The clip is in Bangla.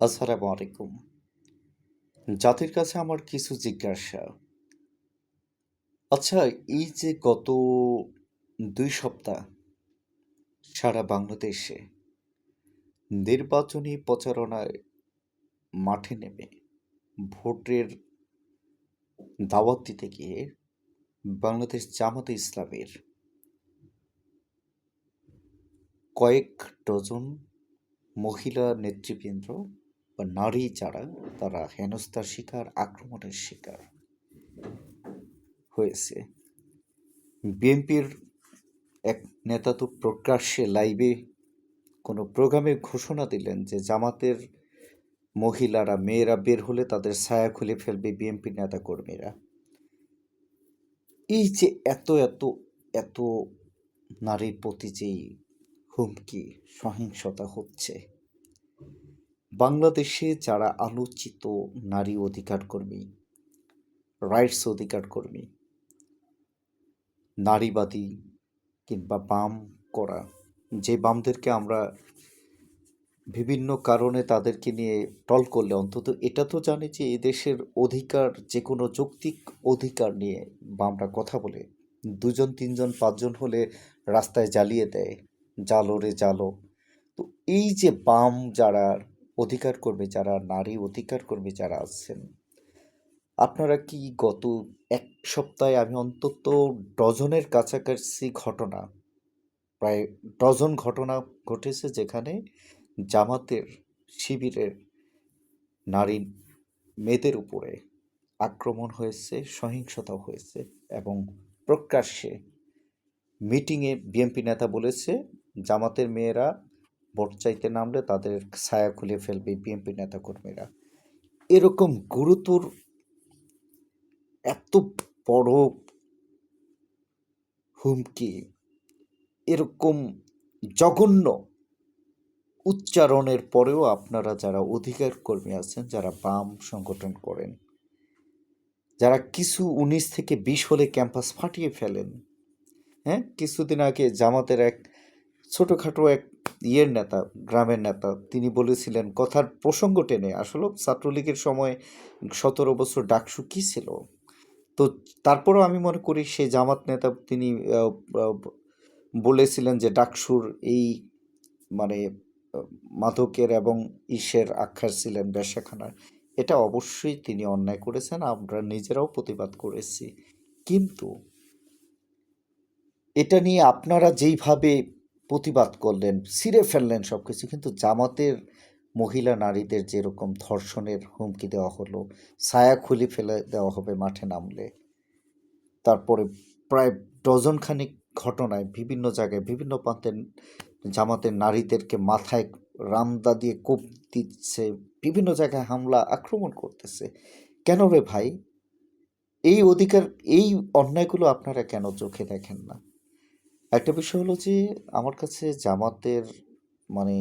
আসসালামু আলাইকুম। জাতির কাছে আমার কিছু জিজ্ঞাসা। আচ্ছা এই যে গত দুই সপ্তাহ সারা বাংলাদেশে নির্বাচনী প্রচারণায় মাঠে নেমে ভোটের দাওয়াত দিতে গিয়ে বাংলাদেশ জামাতে ইসলামের কয়েক ডজন মহিলা নেতৃবৃন্দ বা নারী যারা, তারা হেনস্থার শিকার, আক্রমণের শিকার হয়েছে। বিএনপির এক নেতা তো প্রকাশ্যে লাইভে কোনো প্রোগ্রামে ঘোষণা দিলেন যে জামাতের মহিলারা, মেয়েরা বের হলে তাদের ছায়া খুলে ফেলবে বিএনপি নেতা কর্মীরা এই যে এত এত এত নারীর প্রতি যেই হুমকি, সহিংসতা হচ্ছে বাংলাদেশে যারা আলোচিত নারী অধিকার কর্মী রাইটস অধিকার কর্মী নারীবাদী কিংবা বাম করা, যে বামদেরকে আমরা বিভিন্ন কারণে তাদেরকে নিয়ে টল করলে, অন্তত এটা তো জানে যে এদেশের অধিকার, যে কোনো যৌক্তিক অধিকার নিয়ে বামরা কথা বলে। দুজন, তিনজন, পাঁচজন হলে রাস্তায় জ্বালিয়ে দেয় জালো রে জালো তো এই যে বাম যারা অধিকার কর্মী যারা, নারী অধিকার কর্মী যারা আছেন, আপনারা কি গত এক সপ্তাহে আমি অন্তত ডজনের কাছাকাছি ঘটনা, প্রায় ডজন ঘটনা ঘটেছে যেখানে জামাতের শিবিরের নারী মেয়েদের উপরে আক্রমণ হয়েছে সহিংসতা হয়েছে এবং প্রকাশ্যে মিটিংয়ে বিএনপি নেতা বলেছে, জামাতের মেয়েরা ভোট চাইতে নামলে তাদের ছায়া খুলে ফেলবে বিএনপি নেতা কর্মীরা এরকম গুরুতর এত বড় হুমকি, এরকম জঘন্য উচ্চারণের পরেও আপনারা যারা অধিকার কর্মী আছেন, যারা বাম সংগঠন করেন, যারা কিছু উনিশ থেকে বিশ হলে ক্যাম্পাস ফাটিয়ে ফেলেন হ্যাঁ? কিছুদিন আগে জামাতের এক ছোটোখাটো এক ইয়ের নেতা, গ্রামের নেতা, তিনি বলেছিলেন, কথার প্রসঙ্গ টেনে আসলে ছাত্রলীগের সময় সতেরো বছর ডাকসু কী ছিল? তো তারপরেও আমি মনে করি সে জামাত নেতা তিনি বলেছিলেন যে ডাকসুর এই মানে মাধকের এবং ইসের আখ্যার ছিলেন বেশাখানার। এটা অবশ্যই তিনি অন্যায় করেছেন, আমরা নিজেরাও প্রতিবাদ করেছি। কিন্তু এটা নিয়ে আপনারা যেইভাবে প্রতিবাদ করলেন, ছিঁড়ে ফেললেন সব কিছু কিন্তু জামাতের মহিলা নারীদের যেরকম ধর্ষণের হুমকি দেওয়া হলো, ছায়া খুলে ফেলে দেওয়া হবে মাঠে নামলে। তারপরে প্রায় ডজন খানিক ঘটনায় বিভিন্ন জায়গায়, বিভিন্ন প্রান্তে জামাতের নারীদেরকে মাথায় রামদা দিয়ে কোপ দিচ্ছে, বিভিন্ন জায়গায় হামলা, আক্রমণ করতেছে। কেন রে ভাই? এই অধিকার, এই অন্যায়গুলো আপনারা কেন চোখে দেখেন না? একটা বিষয় হলো যে আমার কাছে জামাতের মানে